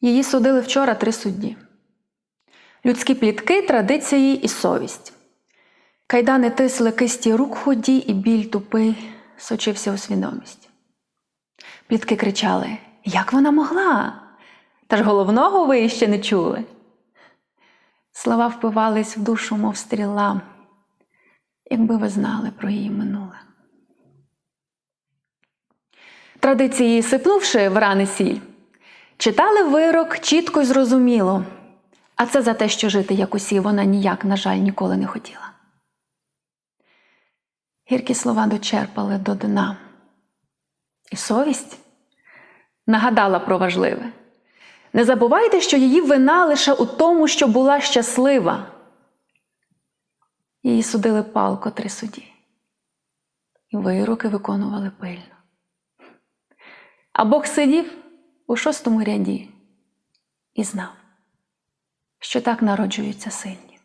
Її судили вчора три судді. Людські плітки, традиції і совість. Кайдани тисли кисті рук ході, і біль тупий сочився у свідомість. Плітки кричали: Як вона могла? Та ж головного ви ще не чули. Слова впивались в душу, мов стріла, якби ви знали про її минуле. Традиції сипнувши в рани сіль, читали вирок чітко й зрозуміло, а це за те, що жити як усі вона ніяк, на жаль, ніколи не хотіла. Гіркі слова дочерпали до дна. І совість нагадала про важливе. Не забувайте, що її вина лише у тому, що була щаслива. Її судили палко три суді, і вироки виконували пильно. А Бог сидів у шостому ряді і знав, що так народжуються сильні.